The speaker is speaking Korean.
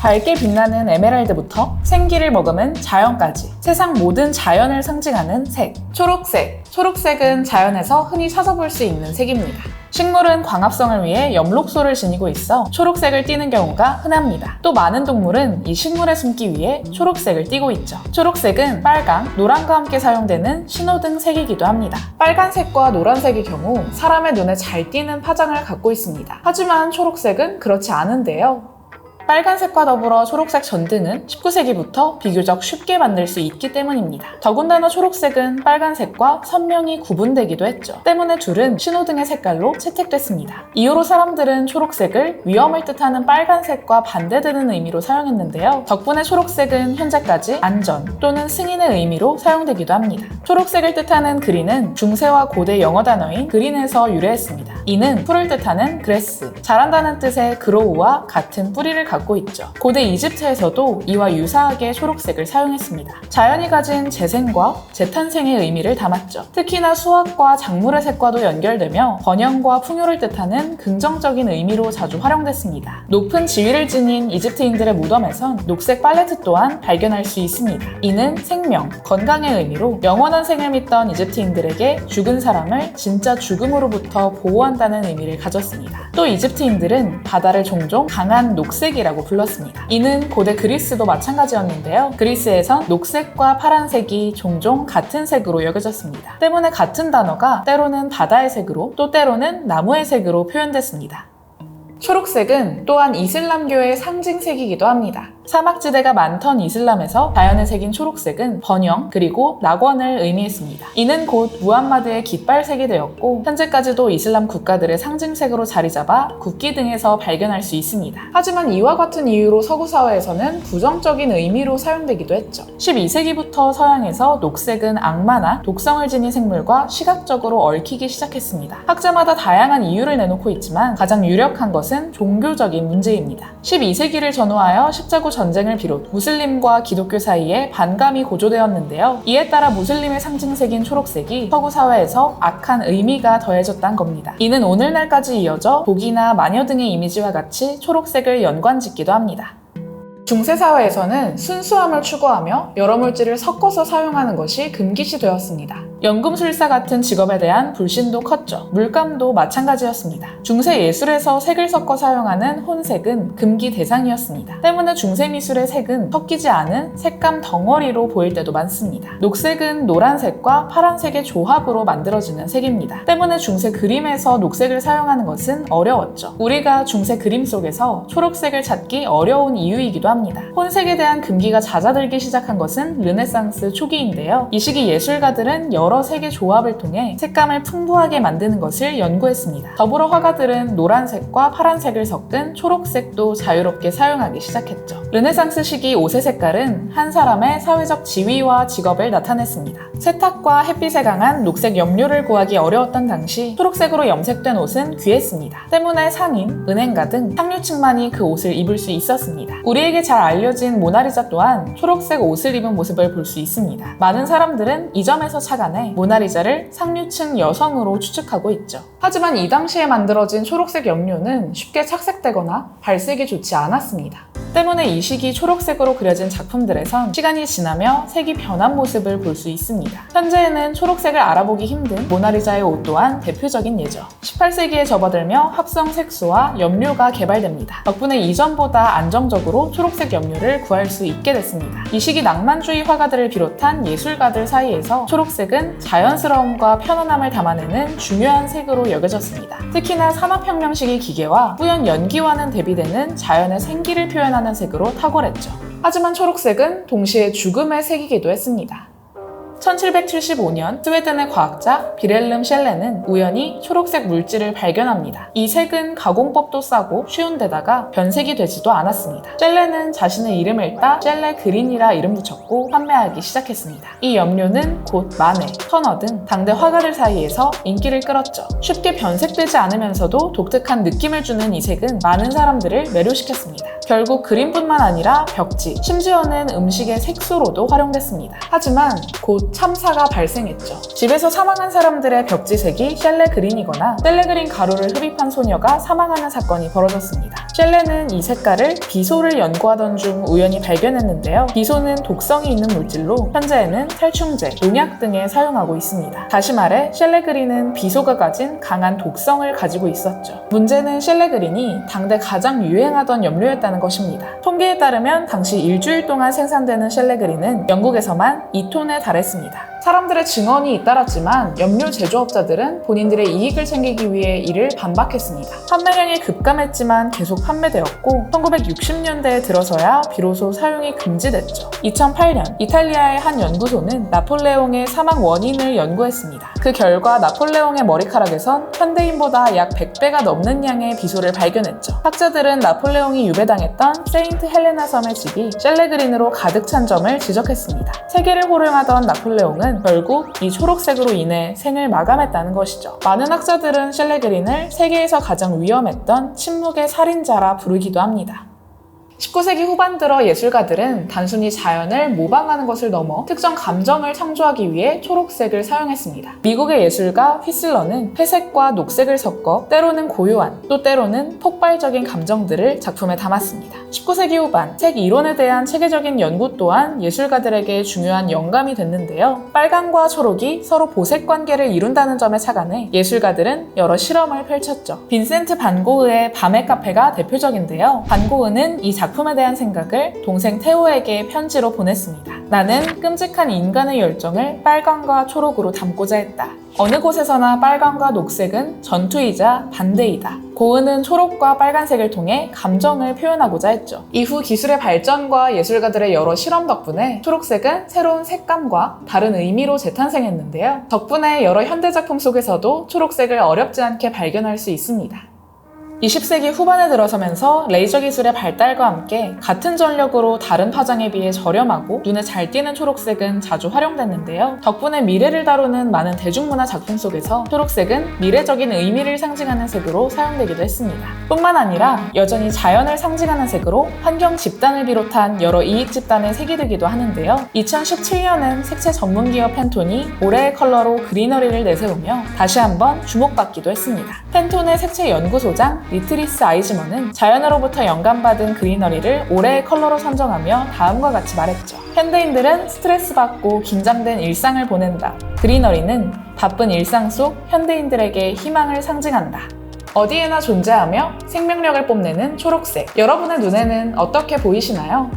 밝게 빛나는 에메랄드부터 생기를 머금은 자연까지 세상 모든 자연을 상징하는 색. 초록색. 초록색은 자연에서 흔히 찾아 볼 수 있는 색입니다. 식물은 광합성을 위해 엽록소를 지니고 있어 초록색을 띠는 경우가 흔합니다. 또 많은 동물은 이 식물에 숨기 위해 초록색을 띠고 있죠. 초록색은 빨강, 노란과 함께 사용되는 신호등 색이기도 합니다. 빨간색과 노란색의 경우 사람의 눈에 잘 띄는 파장을 갖고 있습니다. 하지만 초록색은 그렇지 않은데요. 빨간색과 더불어 초록색 전등은 19세기부터 비교적 쉽게 만들 수 있기 때문입니다. 더군다나 초록색은 빨간색과 선명히 구분되기도 했죠. 때문에 둘은 신호등의 색깔로 채택됐습니다. 이후로 사람들은 초록색을 위험을 뜻하는 빨간색과 반대되는 의미로 사용했는데요. 덕분에 초록색은 현재까지 안전 또는 승인의 의미로 사용되기도 합니다. 초록색을 뜻하는 그린은 중세와 고대 영어 단어인 그린에서 유래했습니다. 이는 풀을 뜻하는 그레스, 자란다는 뜻의 그로우와 같은 뿌리를 갖고 있죠. 고대 이집트에서도 이와 유사하게 초록색을 사용했습니다. 자연이 가진 재생과 재탄생의 의미를 담았죠. 특히나 수학과 작물의 색과도 연결되며 번영과 풍요를 뜻하는 긍정적인 의미로 자주 활용됐습니다. 높은 지위를 지닌 이집트인들의 무덤에선 녹색 팔레트 또한 발견할 수 있습니다. 이는 생명, 건강의 의미로 영원한 생을 믿던 이집트인들에게 죽은 사람을 진짜 죽음으로부터 보호한다는 의미를 가졌습니다. 또 이집트인들은 바다를 종종 강한 녹색이라 고 불렀습니다. 이는 고대 그리스도 마찬가지였는데요. 그리스에선 녹색과 파란색이 종종 같은 색으로 여겨졌습니다. 때문에 같은 단어가 때로는 바다의 색으로 또 때로는 나무의 색으로 표현됐습니다. 초록색은 또한 이슬람교의 상징색이기도 합니다. 사막지대가 많던 이슬람에서 자연의 색인 초록색은 번영 그리고 낙원을 의미했습니다. 이는 곧 무함마드의 깃발색이 되었고 현재까지도 이슬람 국가들의 상징색으로 자리 잡아 국기 등에서 발견할 수 있습니다. 하지만 이와 같은 이유로 서구 사회에서는 부정적인 의미로 사용되기도 했죠. 12세기부터 서양에서 녹색은 악마나 독성을 지닌 생물과 시각적으로 얽히기 시작했습니다. 학자마다 다양한 이유를 내놓고 있지만 가장 유력한 것은 종교적인 문제입니다. 12세기를 전후하여 십자구 전쟁을 비롯 무슬림과 기독교 사이에 반감이 고조되었는데요. 이에 따라 무슬림의 상징색인 초록색이 서구 사회에서 악한 의미가 더해졌단 겁니다. 이는 오늘날까지 이어져 독이나 마녀 등의 이미지와 같이 초록색을 연관짓기도 합니다. 중세사회에서는 순수함을 추구하며 여러 물질을 섞어서 사용하는 것이 금기시 되었습니다. 연금술사 같은 직업에 대한 불신도 컸죠. 물감도 마찬가지였습니다. 중세 예술에서 색을 섞어 사용하는 혼색은 금기 대상이었습니다. 때문에 중세 미술의 색은 섞이지 않은 색감 덩어리로 보일 때도 많습니다. 녹색은 노란색과 파란색의 조합으로 만들어지는 색입니다. 때문에 중세 그림에서 녹색을 사용하는 것은 어려웠죠. 우리가 중세 그림 속에서 초록색을 찾기 어려운 이유이기도 합니다. 혼색에 대한 금기가 잦아들기 시작한 것은 르네상스 초기인데요. 이 시기 예술가들은 여러 색의 조합을 통해 색감을 풍부하게 만드는 것을 연구했습니다. 더불어 화가들은 노란색과 파란색을 섞은 초록색도 자유롭게 사용하기 시작했죠. 르네상스 시기 옷의 색깔은 한 사람의 사회적 지위와 직업을 나타냈습니다. 세탁과 햇빛에 강한 녹색 염료를 구하기 어려웠던 당시 초록색으로 염색된 옷은 귀했습니다. 때문에 상인, 은행가 등 상류층만이 그 옷을 입을 수 있었습니다. 우리에게 잘 알려진 모나리자 또한 초록색 옷을 입은 모습을 볼 수 있습니다. 많은 사람들은 이 점에서 착안해 모나리자를 상류층 여성으로 추측하고 있죠. 하지만 이 당시에 만들어진 초록색 염료는 쉽게 착색되거나 발색이 좋지 않았습니다. 때문에 이 시기 초록색으로 그려진 작품들에선 시간이 지나며 색이 변한 모습을 볼 수 있습니다. 현재에는 초록색을 알아보기 힘든 모나리자의 옷 또한 대표적인 예죠. 18세기에 접어들며 합성 색소와 염료가 개발됩니다. 덕분에 이전보다 안정적으로 초록색 염료를 구할 수 있게 됐습니다. 이 시기 낭만주의 화가들을 비롯한 예술가들 사이에서 초록색은 자연스러움과 편안함을 담아내는 중요한 색으로 여겨졌습니다. 특히나 산업혁명 시기 기계와 뿌연 연기와는 대비되는 자연의 생기를 표현하는 색으로 탁월했죠. 하지만 초록색은 동시에 죽음의 색이기도 했습니다. 1775년 스웨덴의 과학자 비렐름 셸레는 우연히 초록색 물질을 발견합니다. 이 색은 가공법도 싸고 쉬운 데다가 변색이 되지도 않았습니다. 셸레는 자신의 이름을 따 셸레 그린이라 이름 붙였고 판매하기 시작했습니다. 이 염료는 곧 마네, 터너 등 당대 화가들 사이에서 인기를 끌었죠. 쉽게 변색되지 않으면서도 독특한 느낌을 주는 이 색은 많은 사람들을 매료시켰습니다. 결국 그림뿐만 아니라 벽지, 심지어는 음식의 색소로도 활용됐습니다. 하지만 곧 참사가 발생했죠. 집에서 사망한 사람들의 벽지색이 셸레 그린이거나 셸레 그린 가루를 흡입한 소녀가 사망하는 사건이 벌어졌습니다. 셸레는 이 색깔을 비소를 연구하던 중 우연히 발견했는데요. 비소는 독성이 있는 물질로 현재에는 탈충제, 농약 등에 사용하고 있습니다. 다시 말해 셸레 그린은 비소가 가진 강한 독성을 가지고 있었죠. 문제는 셸레 그린이 당대 가장 유행하던 염료였다는 것입니다. 통계에 따르면 당시 일주일 동안 생산되는 그린은 영국에서만 2톤에 달했습니다. 사람들의 증언이 잇따랐지만 염료 제조업자들은 본인들의 이익을 챙기기 위해 이를 반박했습니다. 판매량이 급감했지만 계속 판매되었고 1960년대에 들어서야 비로소 사용이 금지됐죠. 2008년 이탈리아의 한 연구소는 나폴레옹의 사망 원인을 연구했습니다. 그 결과 나폴레옹의 머리카락에선 현대인보다 약 100배가 넘는 양의 비소를 발견했죠. 학자들은 나폴레옹이 유배당했던 세인트 헬레나 섬의 집이 셸레그린으로 가득 찬 점을 지적했습니다. 세계를 호령하던 나폴레옹은 결국 이 초록색으로 인해 생을 마감했다는 것이죠. 많은 학자들은 셸레그린을 세계에서 가장 위험했던 침묵의 살인자라 부르기도 합니다. 19세기 후반 들어 예술가들은 단순히 자연을 모방하는 것을 넘어 특정 감정을 창조하기 위해 초록색을 사용했습니다. 미국의 예술가 휘슬러는 회색과 녹색을 섞어 때로는 고요한 또 때로는 폭발적인 감정들을 작품에 담았습니다. 19세기 후반 색 이론에 대한 체계적인 연구 또한 예술가들에게 중요한 영감이 됐는데요. 빨강과 초록이 서로 보색 관계를 이룬다는 점에 착안해 예술가들은 여러 실험을 펼쳤죠. 빈센트 반 고흐의 밤의 카페가 대표적인데요. 반 고흐는 이 작품 에 대한 생각을 동생 테오에게 편지로 보냈습니다. 나는 끔찍한 인간의 열정을 빨강과 초록으로 담고자 했다. 어느 곳에서나 빨강과 녹색은 전투이자 반대이다. 고흐는 초록과 빨간색을 통해 감정을 표현하고자 했죠. 이후 기술의 발전과 예술가들의 여러 실험 덕분에 초록색은 새로운 색감과 다른 의미로 재탄생했는데요. 덕분에 여러 현대작품 속에서도 초록색을 어렵지 않게 발견할 수 있습니다. 20세기 후반에 들어서면서 레이저 기술의 발달과 함께 같은 전력으로 다른 파장에 비해 저렴하고 눈에 잘 띄는 초록색은 자주 활용됐는데요. 덕분에 미래를 다루는 많은 대중문화 작품 속에서 초록색은 미래적인 의미를 상징하는 색으로 사용되기도 했습니다. 뿐만 아니라 여전히 자연을 상징하는 색으로 환경 집단을 비롯한 여러 이익 집단에 색이 되기도 하는데요. 2017년엔 색채 전문 기업 팬톤이 올해의 컬러로 그리너리를 내세우며 다시 한번 주목받기도 했습니다. 팬톤의 색채 연구소장 리트리스 아이즈먼은 자연으로부터 영감받은 그리너리를 올해의 컬러로 선정하며 다음과 같이 말했죠. 현대인들은 스트레스 받고 긴장된 일상을 보낸다. 그리너리는 바쁜 일상 속 현대인들에게 희망을 상징한다. 어디에나 존재하며 생명력을 뽐내는 초록색. 여러분의 눈에는 어떻게 보이시나요?